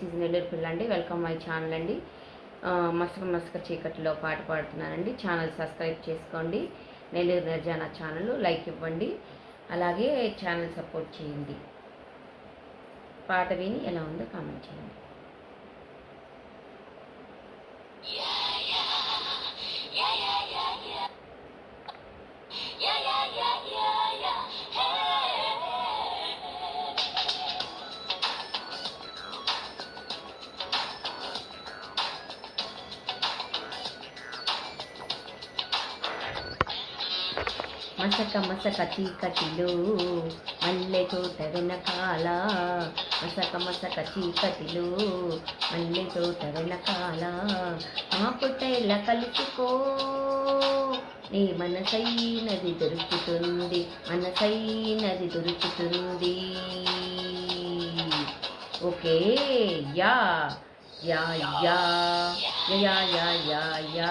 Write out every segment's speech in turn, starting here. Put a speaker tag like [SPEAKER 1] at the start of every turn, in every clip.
[SPEAKER 1] Is Nellore పిల్ల అండి welcome my channel అండి. మస్క మసక మసక చీకటిలో పాట పాడుతున్నానండి. ఛానల్ సబ్స్క్రైబ్ చేసుకోండి. నెల్లూరు నిర్జానా ఛానల్ లైక్ ఇవ్వండి. అలాగే ఛానల్ సపోర్ట్ చేయండి. పాట విని ఎలా ఉందో కామెంట్ చేయండి. మసక మసక చీకటిలో మల్లె తోట వెనకాల మసక మసక చీకటిలో మల్లె తోట వెనకాల. మా పుట్టెల కలుసుకో నీ మనసైనది దొరుకుతుంది మనసైనది దొరుకుతుంది. Okay yeah yeah yeah yeah yeah yeah yeah.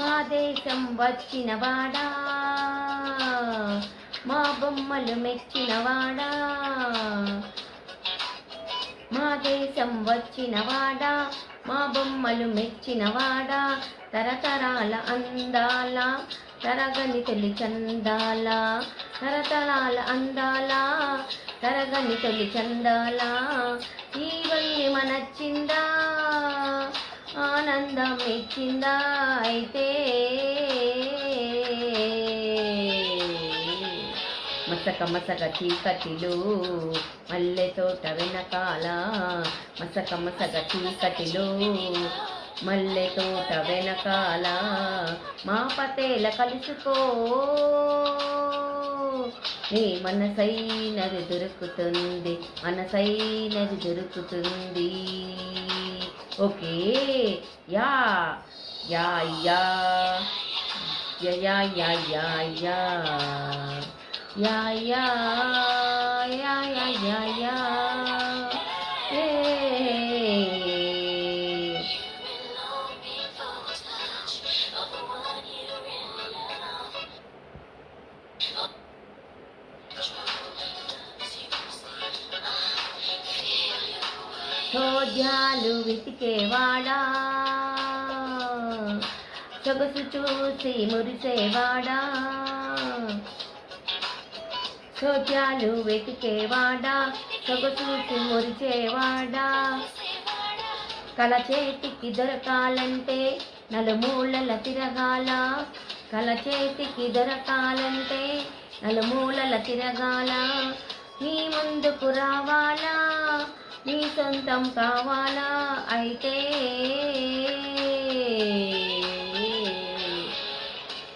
[SPEAKER 1] మా దేశం వచ్చినవాడా మా బొమ్మలు మెచ్చినవాడా మా దేశం వచ్చినవాడా మా బొమ్మలు మెచ్చినవాడా తరతరాల అందాల తరగని తొలి చందాల తరతరాల అందాల తరగని తొలి చందాల. ఇవన్నీ మనచ్చిందా ఆనందం ఇచ్చిందా అయితే? మసక మసక చీకటిలు మల్లె తోట వెనకాల మసక మసక చీకటిలు మల్లె తోట వెనకాల మా పతేల కలుసుకో. నీ మనసైనది దొరుకుతుంది మనసైనది దొరుకుతుంది. Okay. Yeah. Yeah, yeah. Yeah, yeah, yeah, yeah, yeah. Yeah, yeah. Yeah, yeah, yeah, yeah. చోద్యాలు వెతికేవాడా సొగసు చూసి మురిసేవాడా. చోద్యాలు వెతికేవాడా సొగసు చూసి మురిసేవాడా. కల చేతికి దొరకాలంటే నలుమూలల తిరగాల. కల చేతికి దొరకాలంటే నలుమూలల తిరగాల. నీ ముందుకు రావాలా? నీ సొంతం కావాలా అయితే?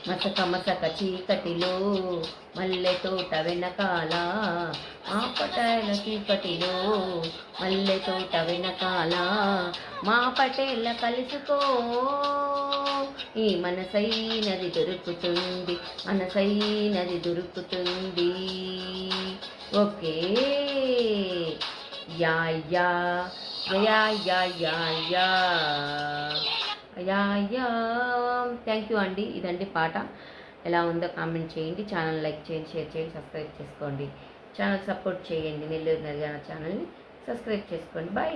[SPEAKER 1] మసక మసక చీకటిలో మల్లె తోట వెనకాల మా పటేల చీకటిలో మల్లె తోట వెనకాల మా పటేల కలుసుకో. ఈ మనసైనది దొరుకుతుంది మనసైనది దొరుకుతుంది. Okay. Yeah yeah yeah yeah yeah yeah. Yeah yeah. Thank you అండి. ఇదండి పాట. ఎలా ఉందో కామెంట్ చేయండి. ఛానల్ లైక్ చేయండి షేర్ చేయండి సబ్స్క్రైబ్ చేసుకోండి. ఛానల్ సపోర్ట్ చేయండి. నెల్లూరు నరిగాన ఛానల్ని సబ్స్క్రైబ్ చేసుకోండి. బాయ్